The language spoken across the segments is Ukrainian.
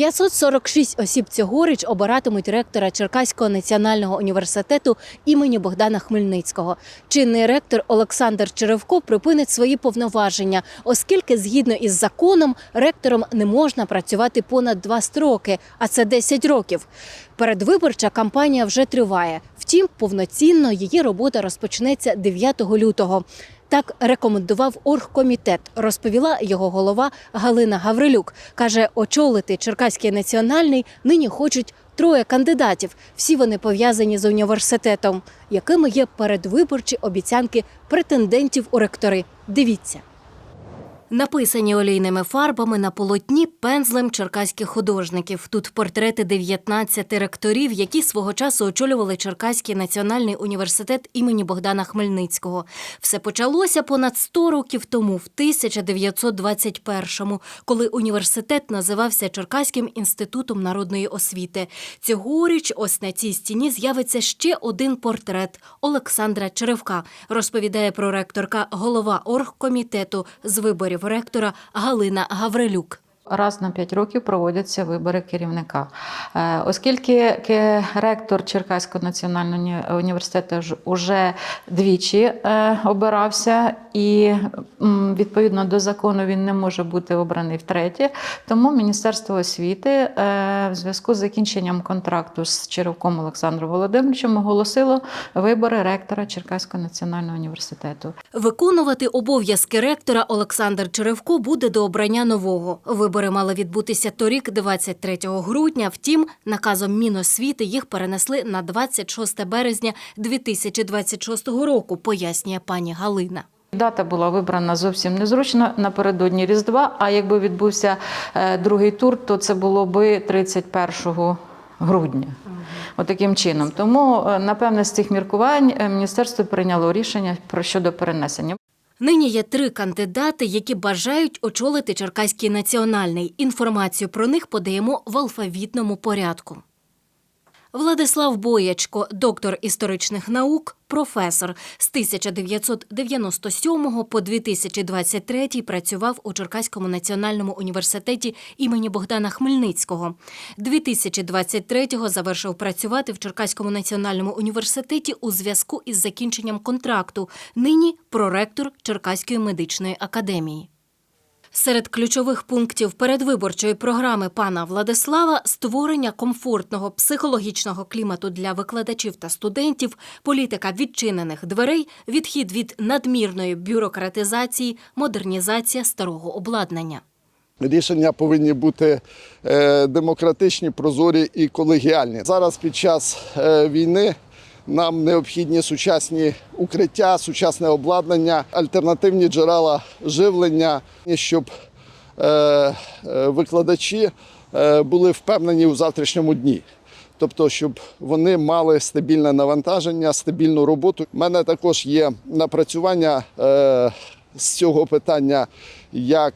546 осіб цьогоріч обиратимуть ректора Черкаського національного університету імені Богдана Хмельницького. Чинний ректор Олександр Черевко припинить свої повноваження, оскільки, згідно із законом, ректором не можна працювати понад два строки, а це 10 років. Передвиборча кампанія вже триває. Втім, повноцінно її робота розпочнеться 9 лютого. Так рекомендував оргкомітет, розповіла його голова Галина Гаврилюк. Каже, очолити Черкаський національний нині хочуть троє кандидатів. Всі вони пов'язані з університетом, якими є передвиборчі обіцянки претендентів у ректори. Дивіться. Написані олійними фарбами на полотні пензлем черкаських художників. Тут портрети 19 ректорів, які свого часу очолювали Черкаський національний університет імені Богдана Хмельницького. Все почалося понад 100 років тому, в 1921-му, коли університет називався Черкаським інститутом народної освіти. Цьогоріч ось на цій стіні з'явиться ще один портрет Олександра Черевка. Розповідає проректорка голова оргкомітету з виборів ректора Галина Гаврилюк. Раз на 5 років проводяться вибори керівника. Е, Оскільки ректор Черкаського національного університету ж уже двічі е, обирався, і відповідно до закону він не може бути обраний втретє, тому Міністерство освіти е, в зв'язку з закінченням контракту з Черевком Олександром Володимировичем оголосило вибори ректора Черкаського національного університету. Виконувати обов'язки ректора Олександр Черевко буде до обрання нового. Вибори мали відбутися торік, 23 грудня. Втім, наказом Міносвіти їх перенесли на 26 березня 2026 року, пояснює пані Галина. Дата була вибрана зовсім незручно напередодні Різдва. А якби відбувся е, другий тур, то це було би 31 грудня. Отаким чином. Тому, е, напевне, з цих міркувань е, міністерство прийняло рішення про щодо перенесення. Нині є три кандидати, які бажають очолити Черкаський національний. Інформацію про них подаємо в алфавітному порядку. Владислав Боячко, доктор історичних наук, професор. З 1997 по 2023 працював у Черкаському національному університеті імені Богдана Хмельницького. 2023-го завершив працювати в Черкаському національному університеті у зв'язку із закінченням контракту. Нині проректор Черкаської медичної академії. Серед ключових пунктів передвиборчої програми пана Владислава створення комфортного психологічного клімату для викладачів та студентів, політика відчинених дверей, відхід від надмірної бюрократизації, модернізація старого обладнання. Рішення повинні бути е, демократичні, прозорі і колегіальні. Зараз під час е, війни нам необхідні сучасні укриття, сучасне обладнання, альтернативні джерела живлення, щоб е, е, викладачі е, були впевнені у завтрашньому дні. Тобто, щоб вони мали стабільне навантаження, стабільну роботу. У мене також є напрацювання з цього питання, як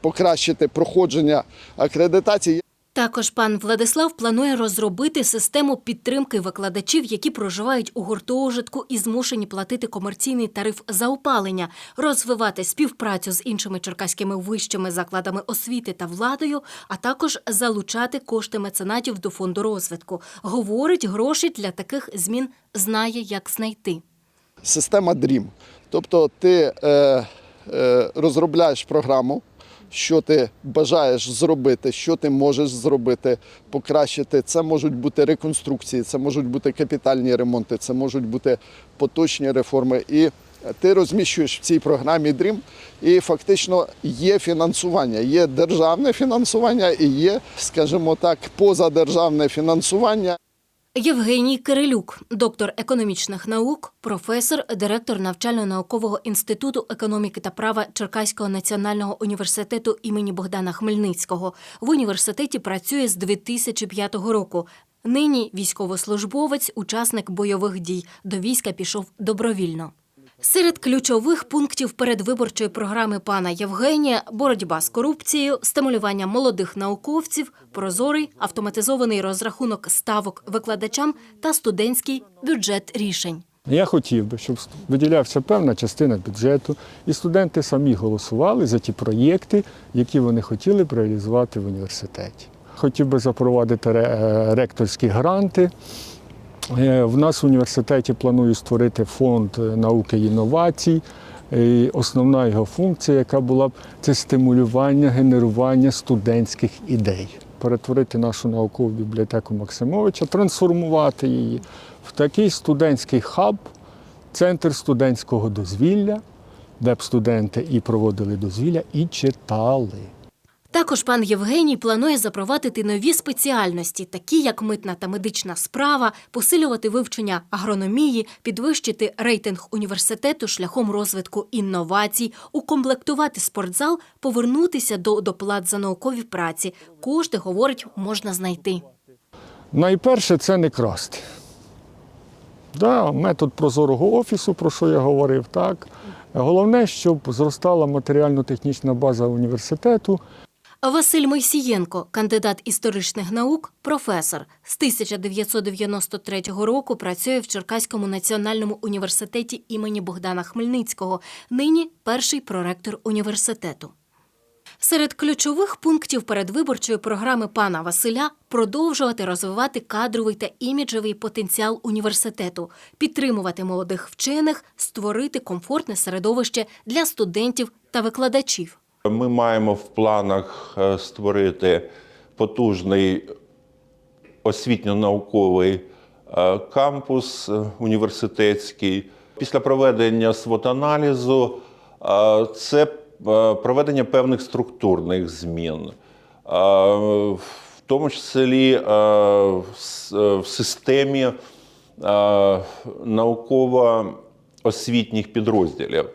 покращити проходження акредитації. Також пан Владислав планує розробити систему підтримки викладачів, які проживають у гуртожитку і змушені платити комерційний тариф за опалення, розвивати співпрацю з іншими черкаськими вищими закладами освіти та владою, а також залучати кошти меценатів до фонду розвитку. Говорить, гроші для таких змін знає, як знайти. Система DREAM. Тобто ти е, е, розробляєш програму, що ти бажаєш зробити, що ти можеш зробити, покращити. Це можуть бути реконструкції, це можуть бути капітальні ремонти, це можуть бути поточні реформи. І ти розміщуєш в цій програмі DREAM, і фактично є фінансування, є державне фінансування і є, скажімо так, позадержавне фінансування. Євгеній Кирилюк, доктор економічних наук, професор, директор навчально-наукового інституту економіки та права Черкаського національного університету імені Богдана Хмельницького. В університеті працює з 2005 року. Нині військовослужбовець, учасник бойових дій. До війська пішов добровільно. Серед ключових пунктів передвиборчої програми пана Євгенія боротьба з корупцією, стимулювання молодих науковців, прозорий автоматизований розрахунок ставок викладачам та студентський бюджет рішень. Я хотів би, щоб виділявся певна частина бюджету, і студенти самі голосували за ті проєкти, які вони хотіли б реалізувати в університеті. Хотів би запровадити е, ректорські гранти. Е, В нас в університеті планую створити фонд е, науки і інновацій. І основна його функція, яка була б це стимулювання, генерування студентських ідей, перетворити нашу наукову бібліотеку Максимовича, трансформувати її в такий студентський хаб, центр студентського дозвілля, де б студенти і проводили дозвілля, і читали. Також пан Євгеній планує запровадити нові спеціальності, такі як митна та медична справа, посилювати вивчення агрономії, підвищити рейтинг університету шляхом розвитку інновацій, укомплектувати спортзал, повернутися до доплат за наукові праці. Кошти, говорить, можна знайти. Найперше це не красти. Да, метод прозорого офісу, про що я говорив, так. Головне, щоб зростала матеріально-технічна база університету, Василь Мойсієнко, кандидат історичних наук, професор. З 1993 року працює в Черкаському національному університеті імені Богдана Хмельницького. Нині перший проректор університету. Серед ключових пунктів передвиборчої програми пана Василя продовжувати розвивати кадровий та іміджевий потенціал університету, підтримувати молодих вчених, створити комфортне середовище для студентів та викладачів. Ми маємо в планах е, створити потужний освітньо-науковий е, кампус е, університетський. Після проведення свот-аналізу це проведення певних структурних змін, в тому числі в системі науково-освітніх підрозділів.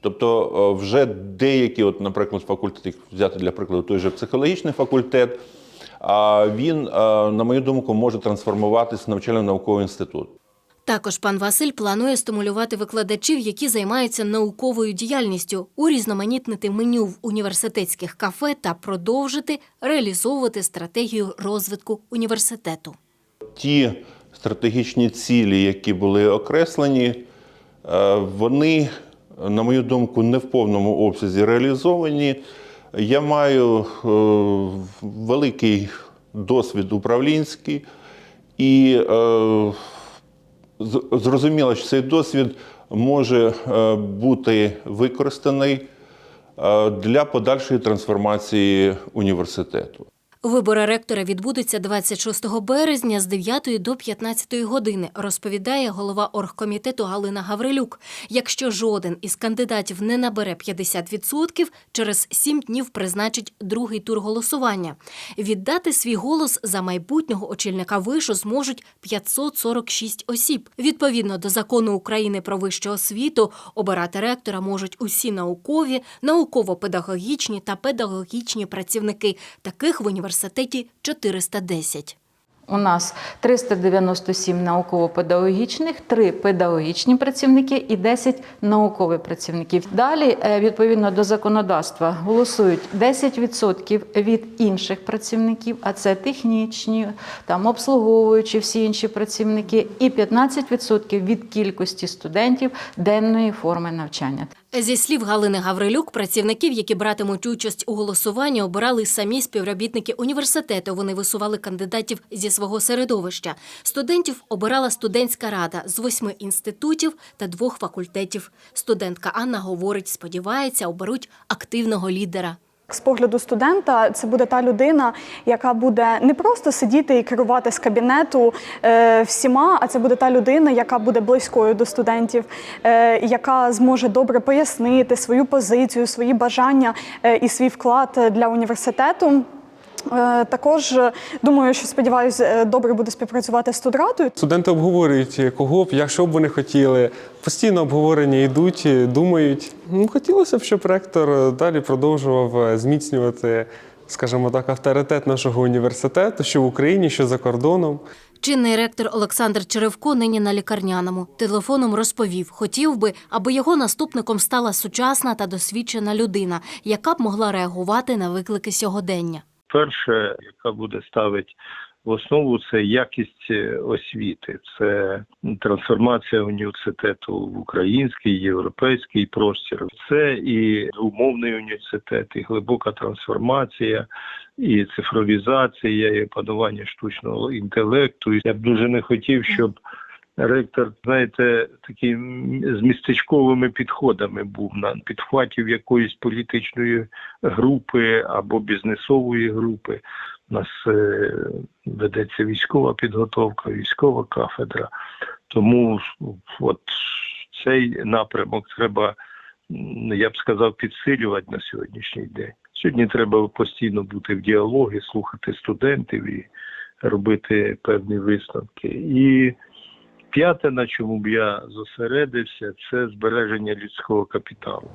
Тобто е, вже деякі, от, наприклад, факультет, взяти для прикладу той же психологічний факультет, а він, е, на мою думку, може трансформуватися в навчально-науковий інститут. Також пан Василь планує стимулювати викладачів, які займаються науковою діяльністю, урізноманітнити меню в університетських кафе та продовжити реалізовувати стратегію розвитку університету. Ті стратегічні цілі, які були окреслені, е, вони, на мою думку, не в повному обсязі реалізовані. Я маю е, великий досвід управлінський і е, зрозуміло, що цей досвід може е, бути використаний для подальшої трансформації університету. Вибори ректора відбудуться 26 березня з 9 до 15 години, розповідає голова оргкомітету Галина Гаврилюк. Якщо жоден із кандидатів не набере 50%, через 7 днів призначить другий тур голосування. Віддати свій голос за майбутнього очільника вишу зможуть 546 осіб. Відповідно до закону України про вищу освіту, обирати ректора можуть усі наукові, науково-педагогічні та педагогічні працівники. Таких в університеті 410. У нас 397 науково-педагогічних, 3 педагогічні працівники і 10 наукових працівників. Далі, е, відповідно до законодавства, голосують 10% від інших працівників, а це технічні, там обслуговуючі всі інші працівники, і 15% від кількості студентів денної форми навчання. Зі слів Галини Гаврилюк, працівників, які братимуть участь у голосуванні, обирали самі співробітники університету. Вони висували кандидатів зі свого середовища. Студентів обирала студентська рада з восьми інститутів та двох факультетів. Студентка Анна говорить, сподівається, оберуть активного лідера. З погляду студента, це буде та людина, яка буде не просто сидіти і керувати з кабінету е, всіма, а це буде та людина, яка буде близькою до студентів, е, яка зможе добре пояснити свою позицію, свої бажання е, і свій вклад для університету. Е, Також е, думаю, що сподіваюся, е, добре буде співпрацювати з студратою. Студенти обговорюють, кого б, якщо б вони хотіли. Постійно обговорення йдуть, думають. Ну, хотілося б, щоб ректор далі продовжував зміцнювати, скажімо так, авторитет нашого університету, що в Україні, що за кордоном. Чинний ректор Олександр Черевко нині на лікарняному. Телефоном розповів, хотів би, аби його наступником стала сучасна та досвідчена людина, яка б могла реагувати на виклики сьогодення. Перше, яка буде ставити в основу, це якість е, освіти, це трансформація університету в український, європейський простір. Це і умовний університет, і глибока трансформація, і цифровізація, і опанування штучного інтелекту. Я б дуже не хотів, щоб ректор, знаєте, такий з містечковими підходами був на підхватів якоїсь політичної групи або бізнесової групи. У нас е, ведеться військова підготовка, військова кафедра. Тому от цей напрямок треба, я б сказав, підсилювати на сьогоднішній день. Сьогодні треба постійно бути в діалогі, слухати студентів і робити певні висновки. І п'яте, на чому б я зосередився, це збереження людського капіталу.